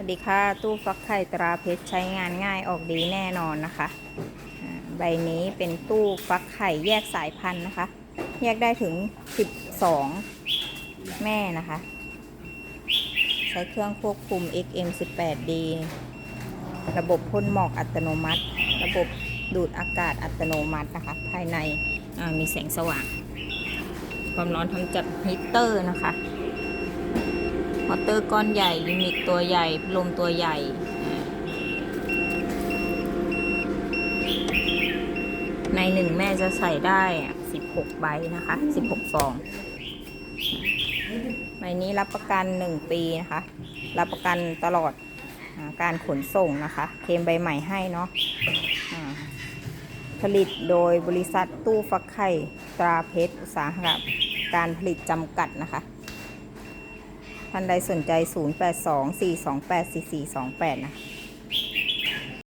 วัสดีค่ะ ตู้ฟักไข่ตราเพชรใช้งานง่ายออกดีแน่นอนนะคะใบนี้เป็นตู้ฟักไข่แยกสายพันธุ์นะคะ แยกได้ถึง 12 แม่นะคะ ใช้เครื่องควบคุม XM18D ระบบพ่นหมอกอัตโนมัติ ระบบดูดอากาศอัตโนมัตินะคะ ภายในมีแสงสว่าง ความร้อนทำจากฮีตเตอร์นะคะ มอเตอร์ก้อนใหญ่ยูนิตตัวใหญ่พลมตัวใหญ่ ในหนึ่งแม่จะใส่ได้ 16 ใบนะคะ 16 ฟอง ใบนี้รับประกัน 1 ปีนะคะ รับประกันตลอดอการขนส่งนะคะ เคมใบใหม่ให้เนาะผลิตโดยบริษัทตู้ฟักไข่ตราเพชรอุตสาหกรรมการผลิตจำกัดนะคะ ท่านใดสนใจ 0824284428 นะ